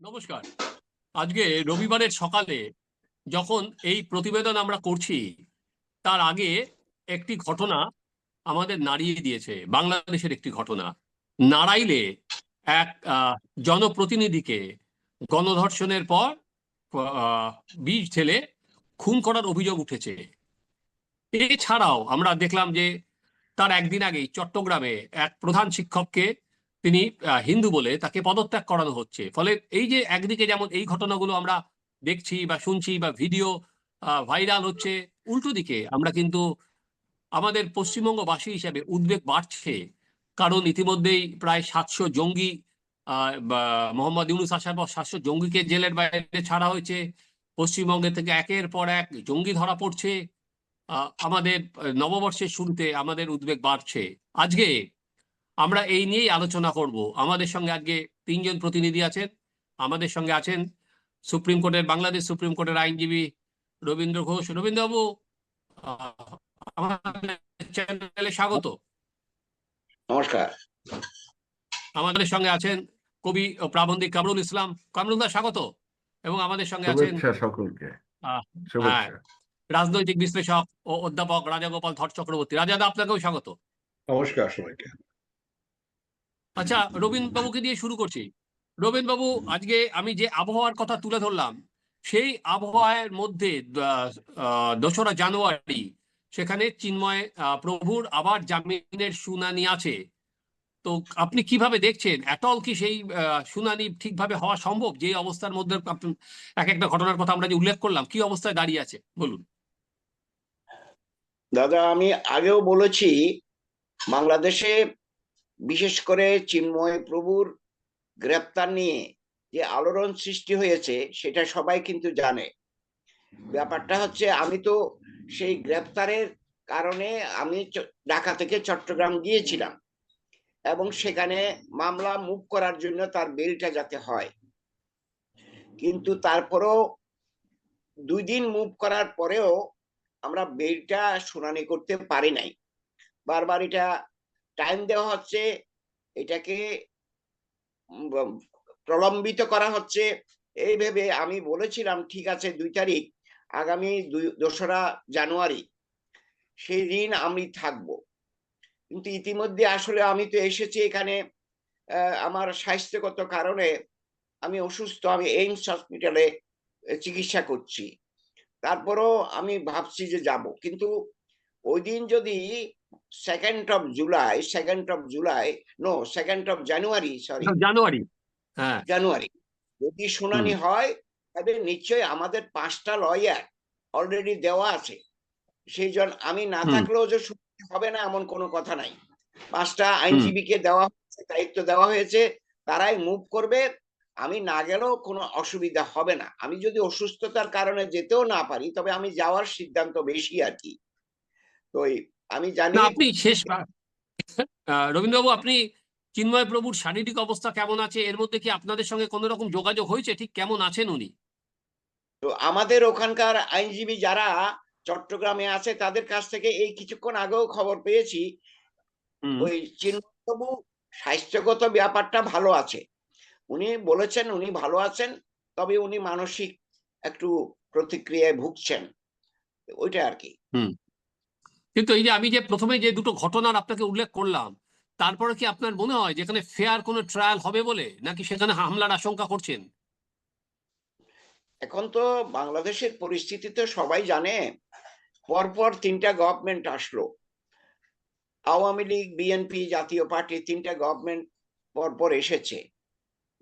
নমস্কার। আজকে রবিবারের সকালে যখন এই প্রতিবেদন আমরা করছি, তার আগে একটি ঘটনা আমাদের নাড়িয়ে দিয়েছে, বাংলাদেশের একটি ঘটনা। নাড়াইলে এক জনপ্রতিনিধিকে গণধর্ষণের পর বিষ ঢেলে খুন করার অভিযোগ উঠেছে। এছাড়াও আমরা দেখলাম যে তার একদিন আগেই চট্টগ্রামে এক প্রধান শিক্ষককে তিনি হিন্দু বলে তাকে পদত্যাগ করানো হচ্ছে। ফলে এই যে একদিকে যেমন এই ঘটনাগুলো আমরা দেখছি বা শুনছি বা ভিডিও ভাইরাল হচ্ছে, উল্টো দিকে আমরা কিন্তু আমাদের পশ্চিমবঙ্গবাসী হিসাবে উদ্বেগ বাড়ছে। কারণ ইতিমধ্যেই প্রায় সাতশো জঙ্গি মোহাম্মদ ইউনুস আসার পর সাতশো জঙ্গিকে জেলের বাইরে ছাড়া হয়েছে। পশ্চিমবঙ্গে থেকে একের পর এক জঙ্গি ধরা পড়ছে। আমাদের নববর্ষের শুরুতে আমাদের উদ্বেগ বাড়ছে। আজকে আমরা এই নিয়েই আলোচনা করব। আমাদের সঙ্গে আজকে তিনজন প্রতিনিধি আছেন। আমাদের সঙ্গে আছেন সুপ্রিম কোর্টের বাংলাদেশ সুপ্রিম কোর্টের আইনজীবী রবীন্দ্র ঘোষ। রবীন্দ্রবাবু চ্যানেলে স্বাগত। নমস্কার। আমাদের সঙ্গে আছেন কবি ও প্রাবন্ধিক কামরুল ইসলাম। কামরুল দা স্বাগত। এবং আমাদের সঙ্গে আছেন সকলকে। রাজনৈতিক বিশ্লেষক ও অধ্যাপক রাজাগোপাল ধর চক্রবর্তী রাজাদা আপনাকেও স্বাগত। নমস্কার সবাইকে। আচ্ছা রবীন্দ্র বাবুকে দিয়ে শুরু করছি। রবীন্দ্র বাবু আজকে আমি যে আবহাওয়ার কথা তুলে ধরলাম, সেই আবহাওয়ার মধ্যে দোসরা জানুয়ারি, সেখানে চিন্ময় প্রভুর আবার জামিনের শুনানি আছে। তো আপনি কীভাবে দেখছেন? এটল কি সেই শুনানি ঠিকভাবে হওয়া সম্ভব? যে অবস্থার মধ্যে এক একটা ঘটনার কথা আমরা যে উল্লেখ করলাম, কি অবস্থায় দাঁড়িয়ে আছে? বলুন। দাদা, আমি আগেও বলেছি, বাংলাদেশে বিশেষ করে চিন্ময় প্রভুর গ্রেপ্তার নিয়ে যে আলোড়ন সৃষ্টি হয়েছে সেটা সবাই কিন্তু জানে। ব্যাপারটা হচ্ছে আমি তো সেই গ্রেপ্তারের কারণে আমি ঢাকা থেকে চট্টগ্রাম গিয়েছিলাম এবং সেখানে মামলা মুভ করার জন্য তার বেলটা যাতে হয়। কিন্তু তারপরেও দুই দিন মুভ করার পরেও আমরা বেলটা শুনানি করতে পারি নাই। বারবার এটা টাইম দেওয়া হচ্ছে, এটাকে প্রলম্বিত করা হচ্ছে। এই ভেবে আমি বলেছিলাম, ঠিক আছে, দুই তারিখ, আগামী দোসরা জানুয়ারি, সেই দিন আমি থাকব। কিন্তু ইতিমধ্যে আসলে আমি তো এসেছি এখানে আমার স্বাস্থ্যগত কারণে আমি অসুস্থ, আমি এইমস হসপিটালে চিকিৎসা করছি। তারপরও আমি ভাবছি যে যাব। কিন্তু ওই দিন যদি second of July second of July no second of January sorry January হ্যাঁ। জানুয়ারি যদি শুনানি হয় তবে নিশ্চয়ই আমাদের পাঁচটা লয়ার অলরেডি দেওয়া আছে। সেই জন্য আমি না থাকলেও যে শুনানি হবে না এমন কোনো কথা নাই। পাঁচটা আইনজীবীকে দেওয়া হয়েছে দায়িত্ব দেওয়া হয়েছে তারাই মুভ করবে। আমি না গেলেও কোনো অসুবিধা হবে না। আমি যদি অসুস্থতার কারণে যেতেও না পারি তবে আমি যাওয়ার সিদ্ধান্ত বেশি আর কি। তো আমি জানি আপনি শেষ রবীন্দ্রবাবু আপনি চিন্ময় প্রভুর শারীরিক অবস্থা কেমন আছে? এর মধ্যে কি আপনাদের সঙ্গে কোনো রকম যোগাযোগ হয়েছে? ঠিক কেমন আছেন উনি? তো আমাদের ওখানকার আইনজীবী যারা চট্টগ্রামে আছে তাদের কাছ থেকে এই কিছুক্ষণ আগেও খবর পেয়েছি। ওই চিন্ময়বাবু স্বাস্থ্যগত ব্যাপারটা ভালো আছে। উনি বলেছেন উনি ভালো আছেন তবে উনি মানসিক একটু প্রতিক্রিয়ায় ভুগছেন। ওইটা আর কি। কিন্তু এই যে আমি যে প্রথমে যে দুটো ঘটনার আপনাকে উল্লেখ করলাম, তারপরে কি আপনার মনে হয় যেখানে ফেয়ার কোনো ট্রায়াল হবে বলে, নাকি সেখানে হামলার আশঙ্কা করছেন? এখন তো বাংলাদেশের পরিস্থিতি তো সবাই জানে, পরপর তিনটা গভর্নমেন্ট আসলো। Awami League BNP Jatiya Party তিনটা গভর্নমেন্ট পরপর এসেছে।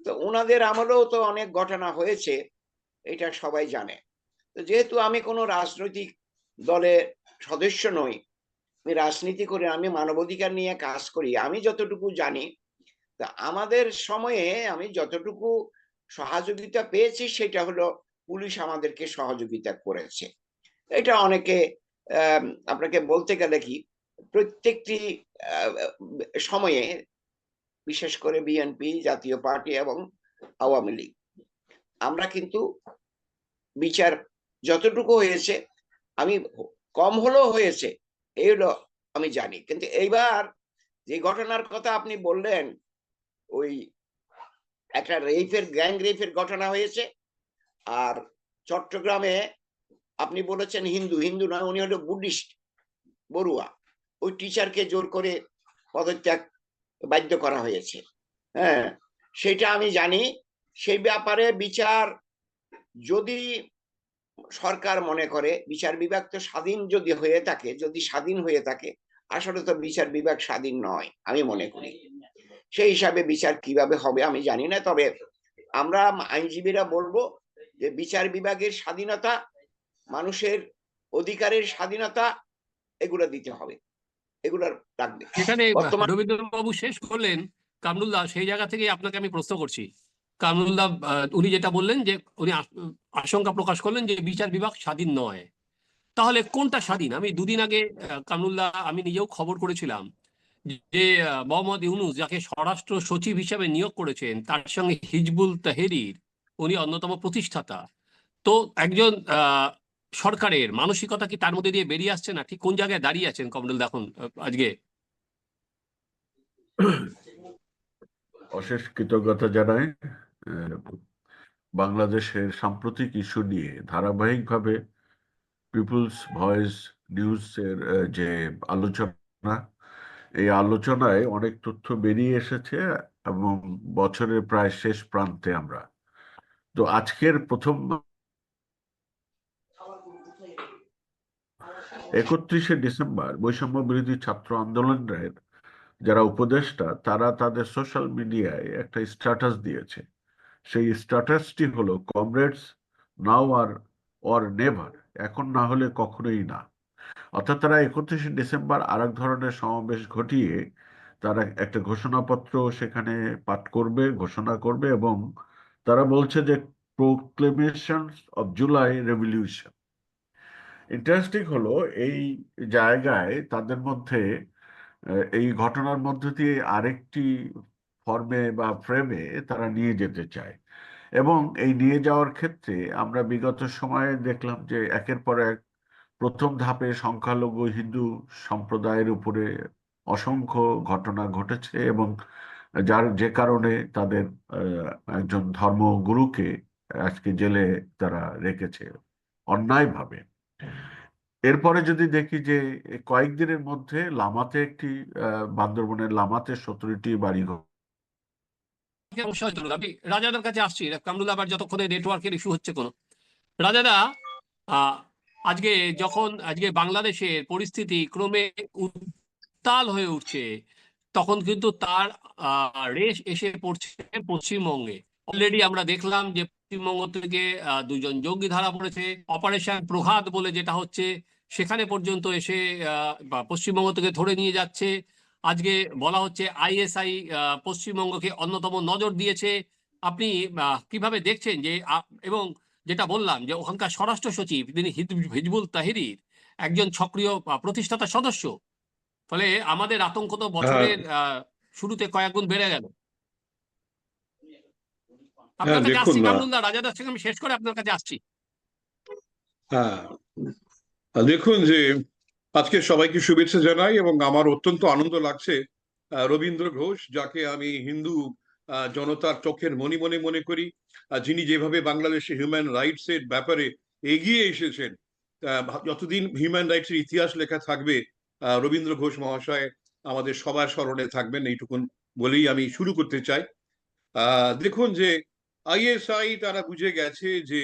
তো ওনাদের আমলেও তো অনেক ঘটনা হয়েছে, এটা সবাই জানে। তো যেহেতু আমি কোনো রাজনৈতিক দলের সদস্য নই আমি রাজনীতি করি, আমি মানবাধিকার নিয়ে কাজ করি, আমি যতটুকু জানি, তা আমাদের সময়ে আমি যতটুকু সহযোগিতা পেয়েছি, সেটা হলো পুলিশ আমাদেরকে সহযোগিতা করেছে। এটা অনেকে আপনাকে বলতে গেলে কি, প্রত্যেকটি সময়ে, বিশেষ করে বিএনপি জাতীয় পার্টি এবং আওয়ামী লীগ, আমরা কিন্তু বিচার যতটুকু হয়েছে, আমি কম হলেও হয়েছে এই হলো আমি জানি। কিন্তু এইবার যে ঘটনার কথা আপনি বললেন, ওই একটা রেফের গ্যাং রেফের ঘটনা হয়েছে। আর চট্টগ্রামে আপনি বলেছেন হিন্দু হিন্দু নয়, উনি হলো বুদ্ধিস্ট বড়ুয়া। ওই টিচারকে জোর করে পদত্যাগ বাধ্য করা হয়েছে। হ্যাঁ সেটা আমি জানি। সেই ব্যাপারে বিচার যদি সরকার মনে করে বিচার বিভাগ তো স্বাধীন যদি হয়ে থাকে যদি স্বাধীন হয়ে থাকে আসলে তো বিচার বিভাগ স্বাধীন নয় আমি মনে করি। সেই হিসাবে বিচার কীভাবে হবে আমি জানি না তবে আমরা আইনজীবীরা বলব যে বিচার বিভাগের স্বাধীনতা মানুষের অধিকারের স্বাধীনতা এগুলো দিতে হবে। এগুলো রাখবে এখানে রবীন্দ্রবাবু শেষ করলেন কামরুল্লাহ সেই জায়গা থেকে আপনাকে আমি প্রশ্ন করছি। কামরুল্লাহ উনি যেটা বললেন যে উনি আশঙ্কা প্রকাশ করলেন যে বিচার বিভাগ স্বাধীন নয়। তাহলে কোনটা স্বাধীন? আমি দুদিন আগে কামরুল্লাহ আমি নিজেও খবর করেছিলাম যে মোহাম্মদ ইউনুস যাকে স্বরাষ্ট্র সচিব হিসেবে নিয়োগ করেছেন তার সঙ্গে হিজবুল তাহেরির উনি অন্যতম প্রতিষ্ঠাতা। তো একজন সরকারের মানসিকতা কি তার মধ্যে দিয়ে বেরিয়ে আসছে না? ঠিক কোন জায়গায় দাঁড়িয়ে আছেন কমরুল দেখুন আজকে? অশেষ কৃতজ্ঞতা আহ, বাংলাদেশের সাম্প্রতিক ইস্যু নিয়ে ধারাবাহিকভাবে পিপলস ভয়েস নিউজের যে আলোচনা, এই আলোচনায় অনেক তথ্য বেরিয়ে এসেছে এবং বছরের প্রায় শেষ প্রান্তে আমরা। তো আজকের প্রথম একত্রিশে ডিসেম্বর, বৈষম্য বিরোধী ছাত্র আন্দোলনের যারা উপদেষ্টা, তারা তাদের সোশ্যাল মিডিয়ায় একটা স্ট্যাটাস দিয়েছে। সেই স্ট্যাটাসটি হলো, comrades, now or, or never, এখন না হলে কখনোই না। অর্থাৎ তারা একত্রিশে ডিসেম্বর আর এক ধরনের সমাবেশ ঘটিয়ে তারা একটা ঘোষণাপত্র সেখানে পাঠ করবে, ঘোষণা করবে এবং তারা বলছে যে proclamation of July revolution interesting হলো, এই জায়গায় তাদের মধ্যে এই ঘটনার মধ্য দিয়ে আরেকটি ফর্মে বা ফ্রেমে তারা নিয়ে যেতে চায়। এবং এই নিয়ে যাওয়ার ক্ষেত্রে আমরা বিগত সময়ে দেখলাম যে একের পর এক প্রথম ধাপে সংখ্যালঘু হিন্দু সম্প্রদায়ের উপরে অসংখ্য ঘটনা ঘটেছে এবং যার যে কারণে তাদের একজন ধর্মগুরুকে আজকে জেলে তারা রেখেছে অন্যায়ভাবে। এরপরে যদি দেখি যে কয়েকদিনের মধ্যে লামাতে একটি বান্দরবনের লামাতে সতেরোটি বাড়ি ঘর আমি রাজাদার কাছে আসছি। কামরুল আবার যতক্ষণে নেটওয়ার্কের ইস্যু হচ্ছে কোনো। রাজাদা আজকে যখন, আজকে বাংলাদেশের পরিস্থিতি ক্রমে উত্তাল হয়ে উঠছে, তখন কিন্তু তার রেশ এসে পড়ছে পশ্চিমবঙ্গে। অলরেডি আমরা দেখলাম যে পশ্চিমবঙ্গ থেকে দুজন জঙ্গি ধরা পড়েছে। অপারেশন প্রঘাত বলে যেটা হচ্ছে, সেখানে পর্যন্ত এসে পশ্চিমবঙ্গ থেকে ধরে নিয়ে যাচ্ছে। আজকে বলা হচ্ছে আইএসআই পশ্চিমবঙ্গকে অন্যতম নজর দিয়েছে। আপনি কীভাবে দেখছেন যে এবং যেটা বললাম যে ওখানকার স্বরাষ্ট্র সচিব তিনি হিজ- হিজবুল তাহিরির একজন সক্রিয় প্রতিষ্ঠাতা সদস্য। ফলে আমাদের আতঙ্ক তো বছরের আহ, শুরুতে কয়েক গুণ বেড়ে গেল। আপনার কাছে আসছি রাজাদার সঙ্গে আমি শেষ করে আপনার কাছে আসছি। হ্যাঁ। দেখুন যে আজকে সবাইকে শুভেচ্ছা জানাই এবং আমার অত্যন্ত আনন্দ লাগছে রবীন্দ্র ঘোষ, যাকে আমি হিন্দু জনতার চোখের মনি মনে মনে করি যিনি যেভাবে বাংলাদেশে হিউম্যান রাইটস এর ব্যাপারে এগিয়ে এসেছেন যতদিন হিউম্যান রাইটস এর ইতিহাস লেখা থাকবে রবীন্দ্র ঘোষ মহাশয় আমাদের সবার স্মরণে থাকবেন, এইটুকুন বলেই আমি শুরু করতে চাই। দেখুন যে আইএসআই তারা বুঝে গেছে যে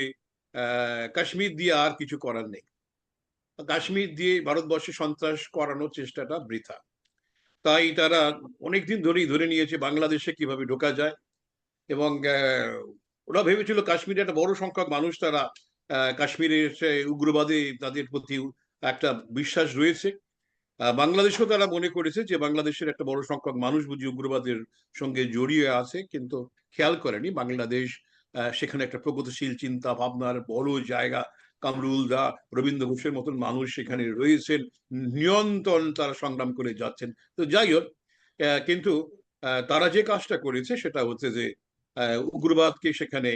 কাশ্মীর দিয়ে আর কিছু করার নেই। কাশ্মীর দিয়ে ভারতবর্ষে সন্ত্রাস করানোর চেষ্টাটা বৃথা। তাই তারা অনেকদিন ধরেই ধরে নিয়েছে বাংলাদেশে কীভাবে ঢোকা যায় এবং ওরা ভেবেছিল কাশ্মীরে একটা বড় সংখ্যক মানুষ তারা কাশ্মীরের উগ্রবাদে তাদের প্রতি একটা বিশ্বাস রয়েছে। বাংলাদেশেও তারা মনে করেছে যে বাংলাদেশের একটা বড় সংখ্যক মানুষ বুঝি উগ্রবাদের সঙ্গে জড়িয়ে আছে, কিন্তু খেয়াল করেনি বাংলাদেশ সেখানে একটা প্রগতিশীল চিন্তা ভাবনার বড় জায়গা কামরুল দা, রবীন্দ্র ঘোষের মতন মানুষ সেখানে রয়েছেন, নিয়ন্ত্রণ তারা সংগ্রাম করে যাচ্ছেন। তো যাই হোক কিন্তু তারা যে কাজটা করেছে সেটা হচ্ছে যে উগ্রবাদকে সেখানে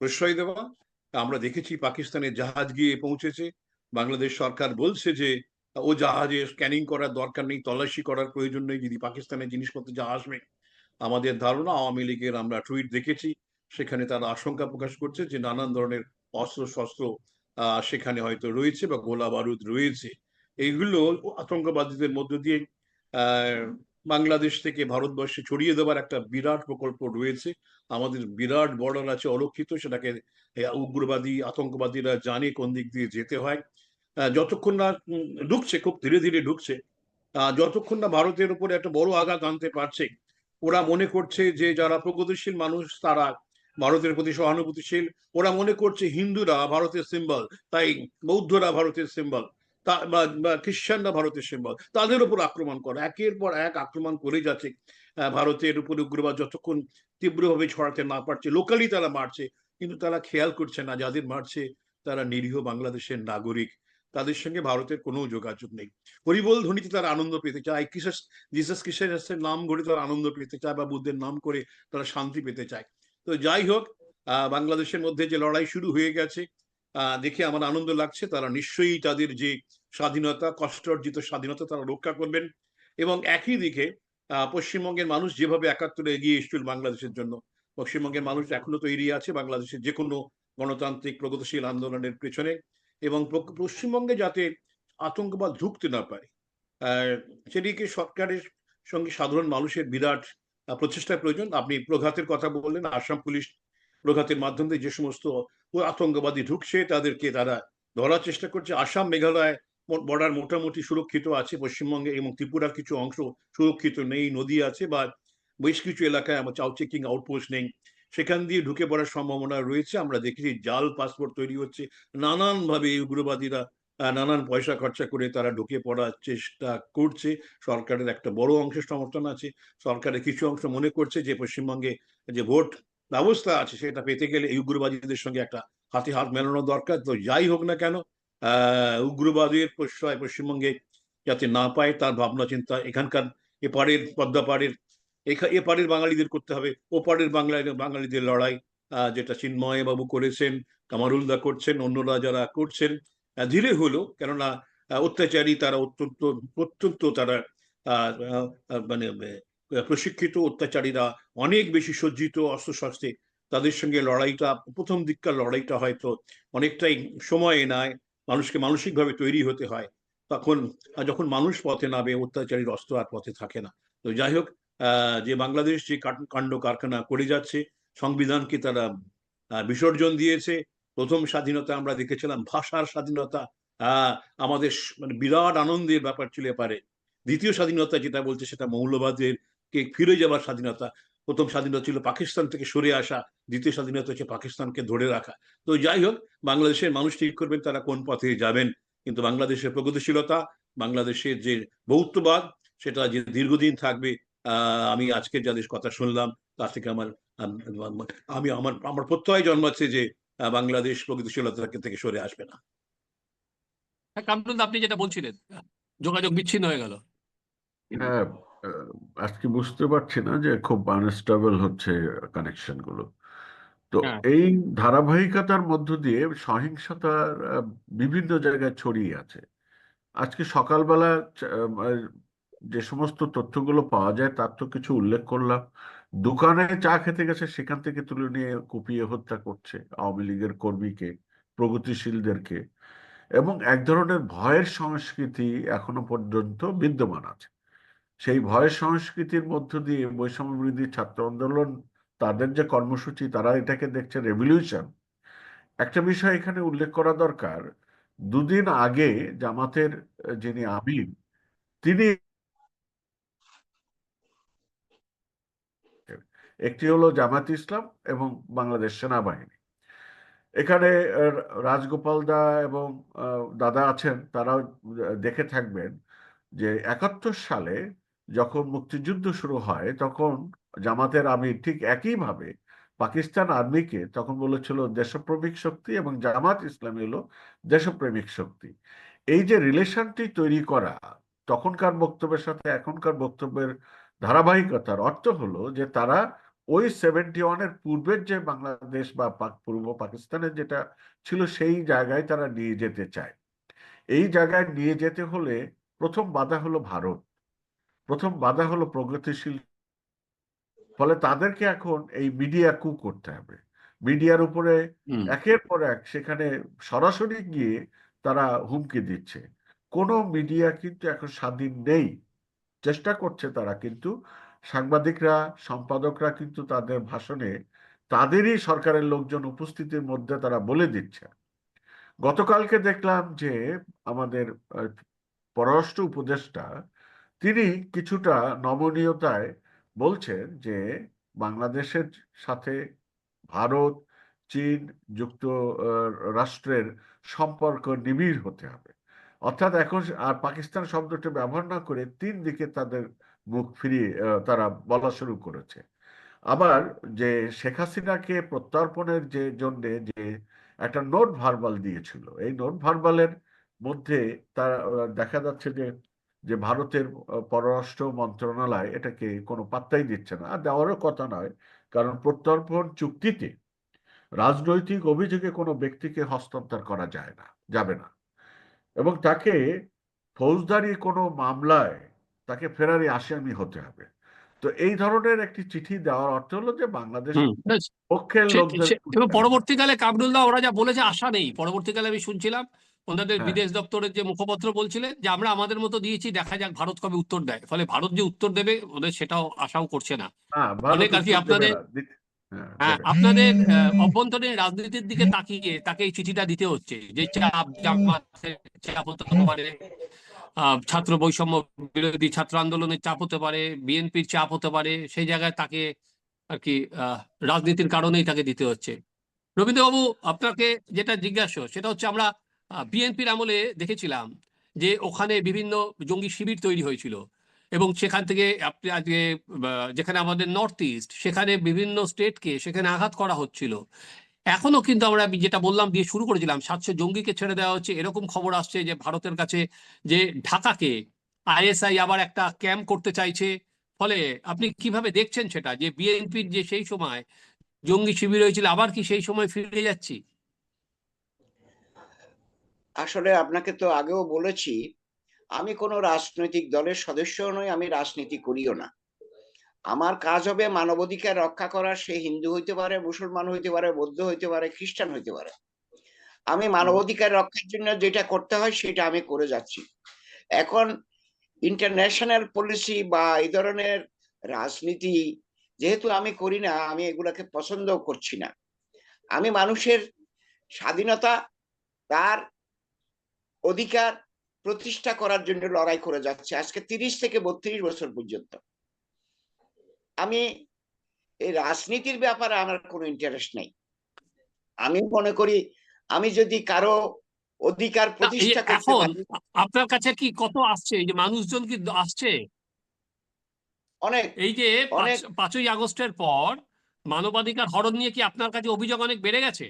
প্রশ্রয় দেওয়া। আমরা দেখেছি পাকিস্তানের জাহাজ গিয়ে পৌঁছেছে। বাংলাদেশ সরকার বলছে যে, ও জাহাজে স্ক্যানিং করার দরকার নেই, তল্লাশি করার প্রয়োজন নেই, যদি পাকিস্তানের জিনিসপত্র যা আসবে। আমাদের ধারণা, আওয়ামী লীগের আমরা টুইট দেখেছি, সেখানে তারা আশঙ্কা প্রকাশ করছে যে নানান ধরনের অস্ত্র শস্ত্র সেখানে হয়তো রয়েছে বা গোলা বারুদ রয়েছে। এইগুলো আতঙ্কবাদীদের মধ্য দিয়ে বাংলাদেশ থেকে ভারতবর্ষে ছড়িয়ে দেওয়ার একটা বিরাট প্রকল্প রয়েছে। আমাদের বিরাট বর্ডার আছে অরক্ষিত সেটাকে উগ্রবাদী, আতঙ্কবাদীরা জানে কোন দিক দিয়ে যেতে হয়। যতক্ষণ না ঢুকছে, খুব ধীরে ধীরে ঢুকছে। যতক্ষণ না ভারতের উপরে একটা বড় আঘাত আনতে পারছে, ওরা মনে করছে যে যারা প্রগতিশীল মানুষ, তারা ভারতের প্রতি সহানুভূতিশীল। ওরা মনে করছে হিন্দুরা ভারতের সিম্বল তাই বৌদ্ধরা ভারতের সিম্বল বা খ্রিস্টানরা ভারতের সিম্বল তাদের উপর আক্রমণ করে, একের পর এক আক্রমণ করে যাচ্ছে। ভারতের উপরে উগ্রবাদ যতক্ষণ তীব্রভাবে ছড়াতে না পারছে লোকালি তারা মারছে, কিন্তু তারা খেয়াল করছে না, যাদের মারছে তারা নিরীহ বাংলাদেশের নাগরিক। তাদের সঙ্গে ভারতের কোনো যোগাযোগ নেই। হরিবোল ধ্বনিতে তারা আনন্দ পেতে চায় কিসাস জিসাস খ্রিস্টের নাম করে তারা আনন্দ পেতে চায় বা বুদ্ধের নাম করে তারা শান্তি পেতে চায়। তো যাই হোক বাংলাদেশের মধ্যে যে লড়াই শুরু হয়ে গেছে দেখে আমার আনন্দ লাগছে। তারা নিশ্চয়ই তাদের যে স্বাধীনতা, কষ্ট অর্জিত স্বাধীনতা তারা রক্ষা করবেন। এবং একই দিকে পশ্চিমবঙ্গের মানুষ যেভাবে একাত্তরে এগিয়ে এসেছিল বাংলাদেশের জন্য, পশ্চিমবঙ্গের মানুষ এখনও তো তৈরি আছে বাংলাদেশের যে কোনো গণতান্ত্রিক প্রগতিশীল আন্দোলনের পেছনে। এবং পশ্চিমবঙ্গে যাতে আতঙ্কবাদ ঢুকতে না পারে সেদিকে সরকারের সঙ্গে সাধারণ মানুষের বিরাট প্রচেষ্টার প্রয়োজন। আপনি প্রঘাতের কথা বললেন, আসাম পুলিশ প্রঘাতের মাধ্যমে যে সমস্ত আতঙ্কবাদী ঢুকছে, তাদেরকে তারা ধরার চেষ্টা করছে। আসাম মেঘালয় বর্ডার মোটামুটি সুরক্ষিত আছে, পশ্চিমবঙ্গে এবং ত্রিপুরার কিছু অংশ সুরক্ষিত নেই, নদী আছে, বা বেশ কিছু এলাকায় আমার চাউ চেকিং আউটপোস্ট নেই। সেখান দিয়ে ঢুকে পড়ার সম্ভাবনা রয়েছে। আমরা দেখেছি জাল পাসপোর্ট তৈরি হচ্ছে। নানানভাবে উগ্রবাদীরা নানান পয়সা খরচা করে তারা ঢুকে পড়ার চেষ্টা করছে। সরকারের একটা বড় অংশের সমর্থন আছে। সরকারের কিছু অংশ মনে করছে যে, পশ্চিমবঙ্গে যে ভোট ব্যবস্থা আছে, সেটা পেতে গেলে এই উগ্রবাদীদের সঙ্গে একটা হাতে হাত মেলানো দরকার। তো যাই হোক না কেন, আহ, উগ্রবাদের প্রশ্রয় পশ্চিমবঙ্গে যাতে না পায়, তার ভাবনা চিন্তা এখানকার, এপারের পদ্মা পাড়ের এখা- এপারের বাঙালিদের করতে হবে। ওপারের বাংলা, বাঙালিদের লড়াই যেটা চিন্ময় বাবু করেছেন, কামারুলদা করছেন, অন্যরা যারা করছেন ধীরে হলো, কেননা অত্যাচারী তারা অত্যন্ত অত্যন্ত তারা মানে প্রশিক্ষিত অত্যাচারীরা অনেক বেশি সজ্জিত অস্ত্রশস্ত্রে তাদের সঙ্গে লড়াইটা, প্রথম দিককার লড়াইটা হয়তো অনেকটাই সময় নেয়, মানুষকে মানসিকভাবে তৈরি হতে হয়। তখন যখন মানুষ পথে নামে, অত্যাচারীর অস্ত্র আর পথে থাকে না। তো যাই হোক যে বাংলাদেশ যে কাণ্ড কারখানা করে যাচ্ছে, সংবিধানকে তারা বিসর্জন দিয়েছে প্রথম স্বাধীনতা আমরা দেখেছিলাম, ভাষার স্বাধীনতা আমাদের মানে বিরাট আনন্দের ব্যাপার ছিল পারে। দ্বিতীয় স্বাধীনতা যেটা বলছে সেটা মৌলবাদের কে ফিরে যাবার স্বাধীনতা। প্রথম স্বাধীনতা ছিল পাকিস্তান থেকে সরে আসা, দ্বিতীয় স্বাধীনতা হচ্ছে পাকিস্তানকে ধরে রাখা। তো যাই হোক, বাংলাদেশের মানুষ ঠিক করবেন তারা কোন পথে যাবেন। কিন্তু বাংলাদেশের প্রগতিশীলতা, বাংলাদেশের যে বহুত্ববাদ সেটা যে দীর্ঘদিন থাকবে আমি আজকে যাদের কথা শুনলাম, তার থেকে আমার আমি আমার আমার প্রত্যয় জন্মাচ্ছে যে বাংলাদেশ প্রগতিশীলতা থেকে সরে আসবে না। হ্যাঁ কামরুল আপনি যেটা বলছিলেন যোগাযোগ বিচ্ছিন্ন হয়ে গেল। হ্যাঁ আজকে বুঝতে পারছি না যে খুব আনস্টেবল হচ্ছে কানেকশনগুলো। তো হ্যাঁ। এই ধারাবাহিকতার মধ্য দিয়ে সহিংসতার আহ, বিভিন্ন জায়গায় ছড়িয়ে আছে। আজকে সকালবেলা আহ, যে সমস্ত তথ্যগুলো পাওয়া যায় তার তো কিছু উল্লেখ করলাম। দোকানে চা খেতে গেছে, সেখান থেকে তুলে নিয়ে কুপিয়ে হত্যা করছে আওয়ামী লীগের কর্মীকে, প্রগতিশীলদেরকে এবং এক ধরনের ভয়ের সংস্কৃতি এখনও পর্যন্ত বিদ্যমান আছে। সেই ভয়ের সংস্কৃতির মধ্য দিয়ে বৈষম্য বিরোধী ছাত্র আন্দোলন, তাদের যে কর্মসূচি, তারা এটাকে দেখছে রেভলিউশন একটা বিষয় এখানে উল্লেখ করা দরকার, দুদিন আগে জামাতের যিনি আমির, তিনি একটি হলো জামাত ইসলাম এবং বাংলাদেশ সেনাবাহিনী। এখানে রাজগোপাল দা এবং দাদা আছেন, তারাও দেখে থাকবেন যে একাত্তর সালে যখন মুক্তিযুদ্ধ শুরু হয়, তখন জামাতের আমির ঠিক একইভাবে পাকিস্তান আর্মিকে তখন বলেছিল দেশপ্রেমিক শক্তি এবং জামাত ইসলামী হলো দেশপ্রেমিক শক্তি। এই যে রিলেশনটি তৈরি করা, তখনকার বক্তব্যের সাথে এখনকার বক্তব্যের ধারাবাহিকতার অর্থ হলো যে তারা ওই সেভেন্টি ওয়ানের পূর্বের যে বাংলাদেশ বা পূর্ব পাকিস্তানের যেটা ছিল সেই জায়গায় তারা নিয়ে যেতে চায়। এই জায়গায় নিয়ে যেতে হলে প্রথম বাধা হলো ভারত। প্রথম বাধা হলো প্রগতিশীল। ফলে তাদেরকে এখন এই মিডিয়া কু করতে হবে। মিডিয়ার উপরে একের পর এক সেখানে সরাসরি গিয়ে তারা হুমকি দিচ্ছে। কোনো মিডিয়া কিন্তু এখন স্বাধীন নেই। চেষ্টা করছে তারা কিন্তু সাংবাদিকরা, সম্পাদকরা কিন্তু তাদের ভাষণে তাদেরই সরকারের লোকজন উপস্থিতির মধ্যে তারা বলে দিচ্ছে। গতকালকে দেখলাম যে আমাদের পররাষ্ট্র উপদেষ্টা তিনি কিছুটা নমনীয়তায় বলছেন যে বাংলাদেশের সাথে ভারত, চীন যুক্ত রাষ্ট্রের সম্পর্ক নিবিড় হতে হবে। অর্থাৎ এখন আর পাকিস্তান শব্দটি ব্যবহার না করে তিন দিকে তাদের মুখ ফিরিয়ে তারা বলা শুরু করেছে। আবার যে শেখ হাসিনাকে প্রত্যর্পণের যে জন্য যে একটা নোট ভার্বাল দিয়েছিল, এই নোট ভার্বালের মধ্যে তার দেখা যাচ্ছে যে যে ভারতের পররাষ্ট্র মন্ত্রণালয় এটাকে কোনো পাত্তাই দিচ্ছে না। আর দেওয়ারও কথা নয়, কারণ প্রত্যর্পণ চুক্তিতে রাজনৈতিক অভিযোগে কোনো ব্যক্তিকে হস্তান্তর করা যায় না, যাবে না। এবং তাকে ফৌজদারি কোনো মামলায় তাকে ফেরারি আসামি হতে হবে। তো এই ধরনের একটি চিঠি দেওয়ার অর্থ হলো যে বাংলাদেশ পক্ষের লোকদের পরবর্তীকালে কামরুল্লাহ ওরা যা বলেছে আশা নেই। পরবর্তীকালে আমি শুনছিলাম ওনাদের হ্যাঁ। বিদেশ দপ্তরের যে মুখপত্র বলছিলেন যে আমরা আমাদের মতো দিয়েছি দেখা যাক ভারত কবে উত্তর দেয়। ফলে ভারত যে উত্তর দেবে ওদের সেটাও আশাও করছে না। অনেক আর কি আপনাদের- হ্যাঁ, হ্যাঁ আপনাদের অভ্যন্তরীণ রাজনীতির দিকে তাকিয়ে তাকে এই চিঠিটা দিতে হচ্ছে। যে চাপ চাপ হতে পারে। ছাত্র বৈষম্য বিরোধী ছাত্র আন্দোলনের চাপ হতে পারে, বিএনপির চাপ হতে পারে, সেই জায়গায় তাকে আর কি রাজনীতির কারণেই তাকে দিতে হচ্ছে। রবীন্দ্রবাবু, আপনাকে যেটা জিজ্ঞাসা, সেটা হচ্ছে আমরা বিএনপির আমলে দেখেছিলাম যে ওখানে বিভিন্ন জঙ্গি শিবির তৈরি হয়েছিল এবং সেখান থেকে আপনি আজকে যেখানে আমাদের নর্থ ইস্ট, সেখানে বিভিন্ন স্টেটকে সেখানে আঘাত করা হচ্ছিল। এখনও কিন্তু আমরা যেটা বললাম দিয়ে শুরু করেছিলাম, সাতশো জঙ্গিকে ছেড়ে দেওয়া হচ্ছে। এরকম খবর আসছে যে ভারতের কাছে যে ঢাকাকে আইএসআই আবার একটা ক্যাম্প করতে চাইছে। ফলে আপনি কীভাবে দেখছেন সেটা? যে বিএনপির যে সেই সময় জঙ্গি শিবির হয়েছিল, আবার কি সেই সময় ফিরে যাচ্ছি? আসলে আপনাকে তো আগেও বলেছি, আমি কোনো রাজনৈতিক দলের সদস্য নই, আমি রাজনীতি করিও না। আমার কাজ হবে মানবাধিকার রক্ষা করা সে হিন্দু হইতে পারে মুসলমান হইতে পারে বৌদ্ধ হইতে পারে খ্রিস্টান হইতে পারে। আমি মানবাধিকার রক্ষার জন্য যেটা করতে হয় সেটা আমি করে যাচ্ছি। এখন ইন্টারন্যাশনাল পলিসি বা এই ধরনের রাজনীতি যেহেতু আমি করি না আমি এগুলাকে পছন্দ করছি না। আমি মানুষের স্বাধীনতা তার অধিকার প্রতিষ্ঠা করার জন্য লড়াই করে যাচ্ছে। আজকে তিরিশ থেকে বত্রিশ বছর পর্যন্ত। আমি এই রাজনীতির ব্যাপারে আমার কোনো ইন্টারেস্ট নেই। আমি মনে করি আমি যদি কারও অধিকার প্রতিষ্ঠা করতে আপনার কাছে কি কত আসছে? এই যে মানুষজন কি আসছে? অনেক এই যে পাঁচই আগস্টের পর মানবাধিকার হরণ নিয়ে কি আপনার কাছে অভিযোগ অনেক বেড়ে গেছে?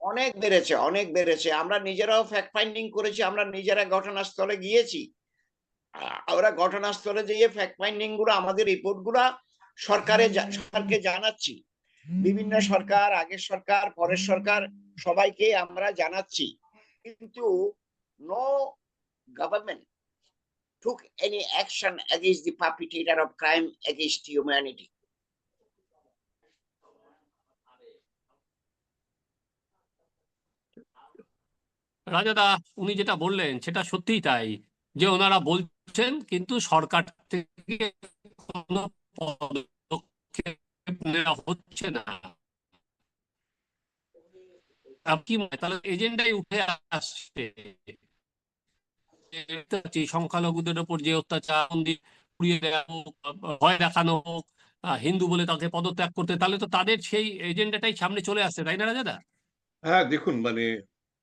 অনেক বেড়েছে অনেক বেড়েছে। আমরা নিজেরাও ফ্যাক্ট ফাইন্ডিং করেছি আমরা নিজেরা ঘটনাস্থলে গিয়েছি। আমরা ঘটনাস্থলে যেয়ে ফ্যাক্ট ফাইন্ডিংগুলো আমাদের রিপোর্টগুলা সরকারে সরকারকে জানাচ্ছি। বিভিন্ন সরকার আগের সরকার পরের সরকার সবাইকে আমরা জানাচ্ছি। কিন্তু no government took any action against the perpetrator of crime against humanity. রাজাদা উনি যেটা বললেন সেটা সত্যিই তাই। যে ওনারা বলছেন কিন্তু সরকার থেকে কোনো পদক্ষেপ নেওয়া হচ্ছে না। কি তাহলে এজেন্ডাই উঠে আসছে। সংখ্যালঘুদের ওপর যে অত্যাচার পুড়িয়ে দেওয়া হোক, ভয় দেখানো হোক হিন্দু বলে তাকে পদত্যাগ করতে, তাহলে তো তাদের সেই এজেন্ডাটাই সামনে চলে আসছে, তাই না রাজাদা? হ্যাঁ দেখুন মানে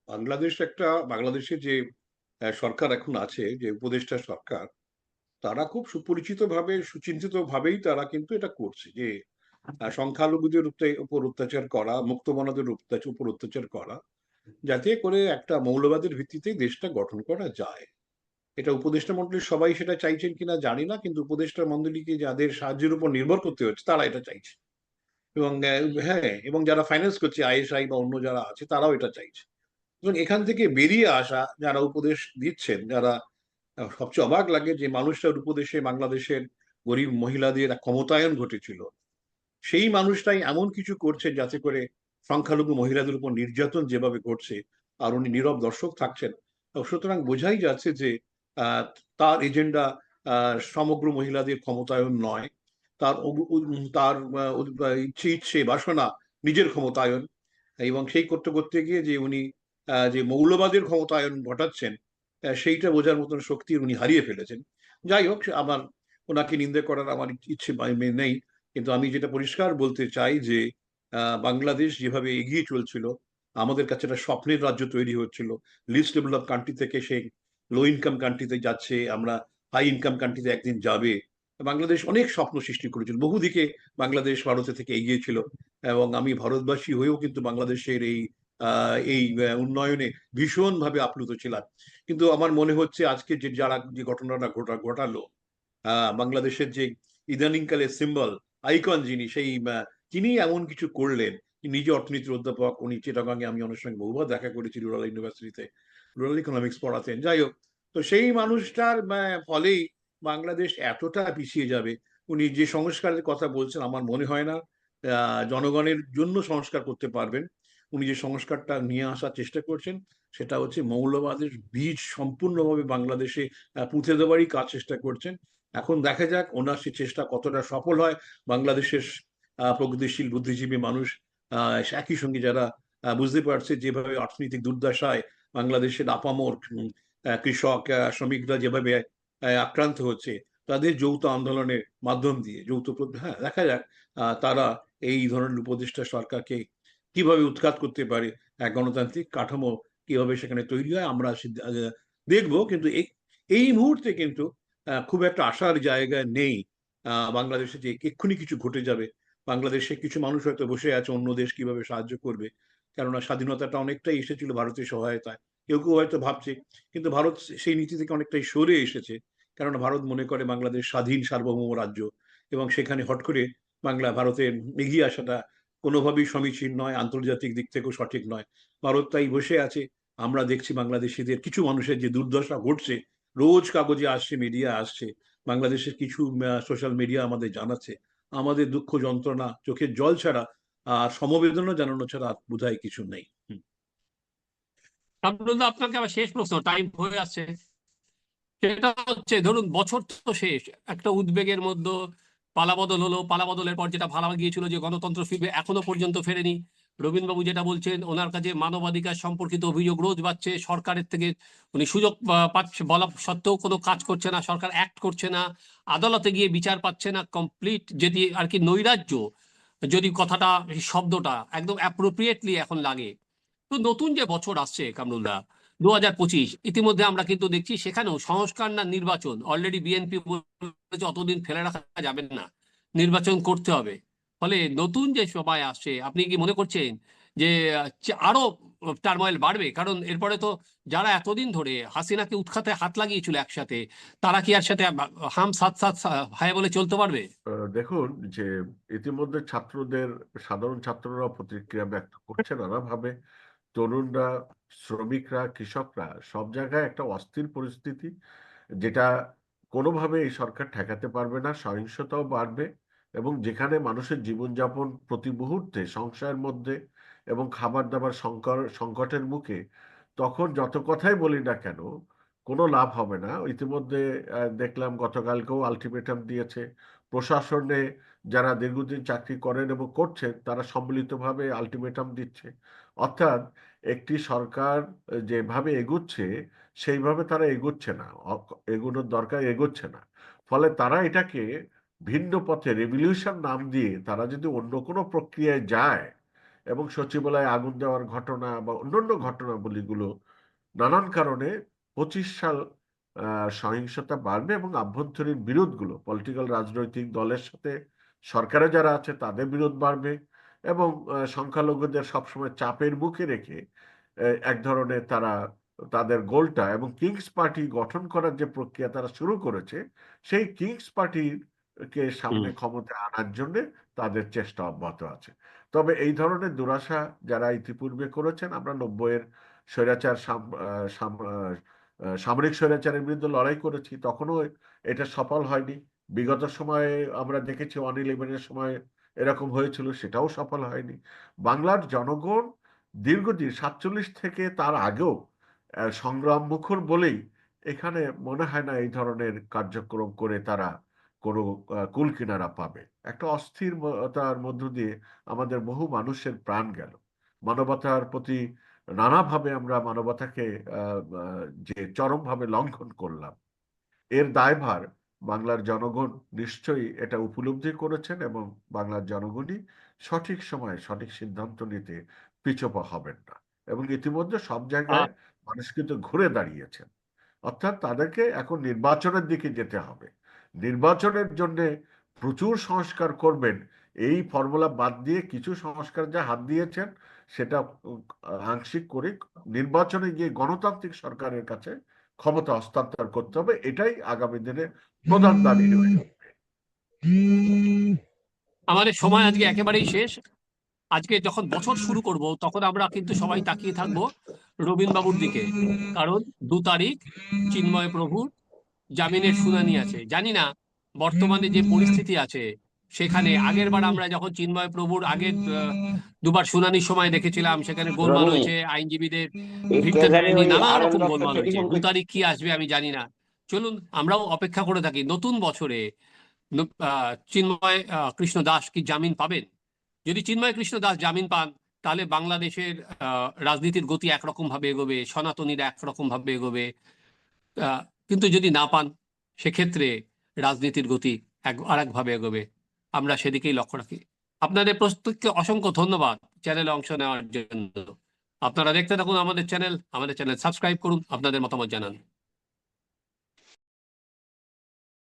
বাংলাদেশ একটা, বাংলাদেশে যে সরকার এখন আছে, যে উপদেষ্টা সরকার তারা খুব সুপরিচিত ভাবে সুচিন্তিত ভাবেই তারা কিন্তু এটা করছে যে সংখ্যালঘুদের উপর অত্যাচার করা মুক্তমনাদের উপর অত্যাচার করা যাতে করে একটা মৌলবাদের ভিত্তিতে দেশটা গঠন করা যায়। এটা উপদেষ্টা মন্ডলীর সবাই সেটা চাইছেন কিনা জানি না কিন্তু উপদেষ্টা মন্ডলীকে যাদের সাহায্যের উপর নির্ভর করতে হচ্ছে তারা এটা চাইছে। এবং হ্যাঁ এবং যারা ফাইন্যান্স করছে আইএসআই বা অন্য যারা আছে তারাও এটা চাইছে। এবং এখান থেকে বেরিয়ে আসা যারা উপদেশ দিচ্ছেন যারা সবচেয়ে অবাক লাগে যে মানুষটার উপদেশে বাংলাদেশের গরিব মহিলাদের ক্ষমতায়ন ঘটেছিল। সেই মানুষটাই এমন কিছু করছে যাতে করে সংখ্যালঘু মহিলাদের উপর নির্যাতন যেভাবে ঘটছে, আর উনি নীরব দর্শক থাকছেন। সুতরাং বোঝাই যাচ্ছে যে তার এজেন্ডা সমগ্র মহিলাদের ক্ষমতায়ন নয়। তার তার ইচ্ছে ইচ্ছে বাসনা নিজের ক্ষমতায়ন। এবং সেই করতে করতে গিয়ে যে উনি যে মৌলবাদের ক্ষমতায়ন ঘটাচ্ছেন সেইটা বোঝার মতন শক্তি উনি হারিয়ে ফেলেছেন। যাই হোক, আমার ওনাকে নিন্দে করার আমার ইচ্ছে নেই, কিন্তু আমি যেটা পরিষ্কার বলতে চাই যে বাংলাদেশ যেভাবে এগিয়ে চলছিল, আমাদের কাছে একটা স্বপ্নের রাজ্য তৈরি হচ্ছিল। লিস্ট ডেভেলপ কান্ট্রি থেকে সেই লো ইনকাম কান্ট্রিতে যাচ্ছে, আমরা হাই ইনকাম কান্ট্রিতে একদিন যাবে। বাংলাদেশ অনেক স্বপ্ন সৃষ্টি করেছিল, বহুদিকে বাংলাদেশ ভারতের থেকে এগিয়ে ছিল এবং আমি ভারতবাসী হয়েও কিন্তু বাংলাদেশের এই এই উন্নয়নে ভীষণভাবে আপ্লুত ছিলাম। কিন্তু আমার মনে হচ্ছে আজকে যে যারা যে ঘটনাটা ঘটা ঘটালো বাংলাদেশের যে ইদানিংকালের সিম্বল আইকন যিনি সেই তিনি এমন কিছু করলেন নিজে অর্থনীতির অধ্যাপক উনি চিটাগাঙে আমি ওনার সঙ্গে বহুবার দেখা করেছি রুরাল ইউনিভার্সিটিতে রুরাল ইকোনমিক্স পড়াতেন। যাই হোক তো সেই মানুষটার আহ, ফলেই বাংলাদেশ এতটা পিছিয়ে যাবে। উনি যে সংস্কারের কথা বলছেন আমার মনে হয় না জনগণের জন্য সংস্কার করতে পারবেন। উনি যে সংস্কারটা নিয়ে আসার চেষ্টা করছেন সেটা হচ্ছে মৌলবাদের বীজ সম্পূর্ণভাবে বাংলাদেশে পুঁতে দেওয়ারই কাজ চেষ্টা করছেন। এখন দেখা যাক ওনার সে চেষ্টা কতটা সফল হয়। বাংলাদেশের প্রগতিশীল, বুদ্ধিজীবী মানুষ একই সঙ্গে যারা বুঝতে পারছে যেভাবে অর্থনৈতিক দুর্দশায় বাংলাদেশের আপামর কৃষক শ্রমিকরা যেভাবে আক্রান্ত হচ্ছে, তাদের যৌথ আন্দোলনের মাধ্যম দিয়ে, যৌথ হ্যাঁ দেখা যাক তারা এই ধরনের উপদেষ্টা সরকারকে কীভাবে উৎখাত করতে পারে, এক গণতান্ত্রিক কাঠামো কীভাবে সেখানে তৈরি হয়, আমরা দেখব। কিন্তু এই- মুহূর্তে কিন্তু খুব একটা আশার জায়গা নেই। বাংলাদেশে যে এক্ষুনি কিছু ঘটে যাবে। বাংলাদেশে কিছু মানুষ হয়তো বসে আছে, অন্য দেশ কীভাবে সাহায্য করবে? কেননা স্বাধীনতাটা অনেকটাই এসেছিল ভারতের সহায়তায়। কেউ কেউ হয়তো ভাবছে, কিন্তু ভারত সেই নীতি থেকে অনেকটাই সরে এসেছে। কেননা ভারত মনে করে বাংলাদেশ স্বাধীন সার্বভৌম রাজ্য এবং সেখানে হট করে বাংলা, ভারতের এগিয়ে আসাটা কোনোভাবেই সমীচীন নয়, আন্তর্জাতিক দিক থেকেও সঠিক নয়। ভারত তাই বসে আছে আমরা দেখছি বাংলাদেশিদের, কিছু মানুষের যে দুর্দশা ঘটছে, রোজ কাগজে আসছে মিডিয়া আসছে, বাংলাদেশের কিছু সোশ্যাল মিডিয়া আমাদের জানাচ্ছে। আমাদের দুঃখ যন্ত্রণা, চোখের জল ছাড়া আর সমবেদনা জানানো ছাড়া বোধহয় কিছু নেই। আপনাকে আবার শেষ প্রশ্ন টাইম হয়ে আসছে সেটা হচ্ছে, ধরুন, বছর তো শেষ, একটা উদ্বেগের মধ্যে পালাবদল হলো, পালাবদলের পর যেটা ভাবা গিয়েছিল যে গণতন্ত্র ফিরবে, এখনও পর্যন্ত ফেরেনি। রবীন্দ্রবাবু যেটা বলছেন, ওনার কাছে মানবাধিকার সম্পর্কিত অভিযোগ রোজ পাচ্ছে সরকারের থেকে উনি সুযোগ পাচ্ছে, বলা সত্ত্বেও কোনো কাজ করছে না, সরকার অ্যাক্ট করছে না, আদালতে গিয়ে বিচার পাচ্ছে না কমপ্লিট যদি আর কি নৈরাজ্য, যদি কথাটা, শব্দটা একদম অ্যাপ্রোপ্রিয়েটলি এখন লাগে। তো নতুন যে বছর আসছে, কামরুলদা দু হাজার পঁচিশ, ইতিমধ্যে আমরা কিন্তু দেখছি সেখানেও সংস্কার না নির্বাচন অলরেডি বিএনপি অতদিন ফেলে রাখা যাবে না, নির্বাচন করতে হবে। ফলে নতুন যে সময় আসছে, আপনি কি মনে করছেন যে আরও টার্ময়েল বাড়বে? কারণ এরপরে তো যারা এতদিন ধরে হাসিনাকে উৎখাতে হাত লাগিয়েছিল একসাথে, তারা কি আর সাথে হাম সাত সাত হায় বলে চলতে পারবে? দেখুন যে, ইতিমধ্যে ছাত্রদের, সাধারণ ছাত্ররা প্রতিক্রিয়া ব্যক্ত করছে নানাভাবে। তরুণরা, শ্রমিকরা, কৃষকরা, সব জায়গায় একটা অস্থির পরিস্থিতি, যেটা কোনোভাবে এই সরকার ঠেকাতে পারবে না, সহিংসতাও বাড়বে। এবং যেখানে মানুষের জীবনযাপন প্রতি মুহূর্তে সংশয়ের মধ্যে এবং খাবার দাবার সংকট সংকটের মুখে, তখন যত কথাই বলি না কেন, কোনো লাভ হবে না। ইতিমধ্যে দেখলাম গতকালকেও আলটিমেটাম দিয়েছে। প্রশাসনে যারা দীর্ঘদিন চাকরি করেন এবং করছেন, তারা সম্মিলিতভাবে আলটিমেটাম দিচ্ছে। অর্থাৎ, একটি সরকার যেভাবে এগুচ্ছে, সেইভাবে তারা এগুচ্ছে না। এগুনোর দরকার এগোচ্ছে না। ফলে তারা এটাকে ভিন্ন পথে রেভলিউশন নাম দিয়ে তারা যদি অন্য কোনো প্রক্রিয়ায় যায় এবং সচিবালয়ে আগুন দেওয়ার ঘটনা বা অন্যান্য ঘটনাবলীগুলো নানান কারণে পঁচিশ সাল সহিংসতা বাড়বে এবং আভ্যন্তরীণ বিরোধগুলো পলিটিক্যাল রাজনৈতিক দলের সাথে সরকারে যারা আছে তাদের বিরোধ বাড়বে এবং সংখ্যালঘুদের সবসময় চাপের মুখে রেখে এক ধরনের তারা, তাদের গোলটা এবং কিংস পার্টি গঠন করার যে প্রক্রিয়া তারা শুরু করেছে, সেই কিংস পার্টির কে সামনে ক্ষমতা আনার জন্য তাদের চেষ্টা অব্যাহত আছে। তবে এই ধরনের দুরাশা যারা ইতিপূর্বে করেছেন আমরা নব্বইয়ের স্বৈরাচার সামরিক স্বৈরাচারের বিরুদ্ধে লড়াই করেছি তখনও এটা সফল হয়নি। বিগত সময়ে আমরা দেখেছি ওয়ান ইলেভেনের সময় এরকম হয়েছিল সেটাও সফল হয়নি। বাংলার জনগণ দীর্ঘদিন সাতচল্লিশ থেকে তার আগেও সংগ্রাম মুখর বলেই এখানে মনে হয় না এই ধরনের কার্যক্রম করে তারা কোনো কুল কিনারা পাবে। একটা অস্থিরতার মধ্য দিয়ে আমাদের বহু মানুষের প্রাণ গেল। মানবতার প্রতি নানাভাবে আমরা মানবতাকে যে চরমভাবে লঙ্ঘন করলাম এর দায়ভার বাংলার জনগণ নিশ্চয়ই এটা উপলব্ধি করেছেন এবং বাংলার জনগণই সঠিক সময়ে সঠিক সিদ্ধান্ত নিতে পিছপা হবেন না এবং ইতিমধ্যে সব জায়গায় মানুষ কিন্তু ঘুরে দাঁড়িয়েছেন। অর্থাৎ তাদেরকে এখন নির্বাচনের দিকে যেতে হবে। নির্বাচনের জন্য প্রচুর সংস্কার করবেন। এই ফর্মুলা বাদ দিয়ে কিছু সংস্কার যা হাত দিয়েছেন, সেটা আংশিক করে নির্বাচনে গিয়ে গণতান্ত্রিক সরকারের কাছে ক্ষমতা হস্তান্তর করতে হবে। এটাই আগামী দিনে প্রধান দাবি আমাদের সময় আজকে একেবারেই শেষ। আজকে যখন বছর শুরু করব, তখন আমরা কিন্তু সবাই তাকিয়ে থাকব রবীন বাবুর দিকে। কারণ দু তারিখ চিন্ময় প্রভুর জামিনের শুনানি আছে। জানি না বর্তমানে যে পরিস্থিতি আছে সেখানে আগের বার আমরা যখন চিন্ময় প্রভুর আগের আহ, দুবার শুনানির সময় দেখেছিলাম সেখানে গোলমাল হয়েছে আইনজীবীদের ভিড়তে দেয়নি নানা রকম গোলমাল হয়েছে। দু তারিখ কি আসবে আমি জানি না। চলুন আমরাও অপেক্ষা করে থাকি। নতুন বছরে আহ, চিন্ময় আহ, কৃষ্ণ দাস কি জামিন পাবেন? যদি চিন্ময় কৃষ্ণ দাস জামিন পান তাহলে বাংলাদেশের আহ, রাজনীতির গতি একরকম ভাবে এগোবে সনাতনীরা একরকম ভাবে এগোবে। আহ, কিন্তু যদি না পান, সেক্ষেত্রে রাজনীতির গতি এক আর একভাবে এগোবে। আমরা সেদিকেই লক্ষ্য রাখি। আপনাদের প্রত্যেককে অসংখ্য ধন্যবাদ চ্যানেলে অংশ নেওয়ার জন্য। আপনারা দেখতে থাকুন আমাদের চ্যানেল। আমাদের চ্যানেল সাবস্ক্রাইব করুন, আপনাদের মতামত জানান।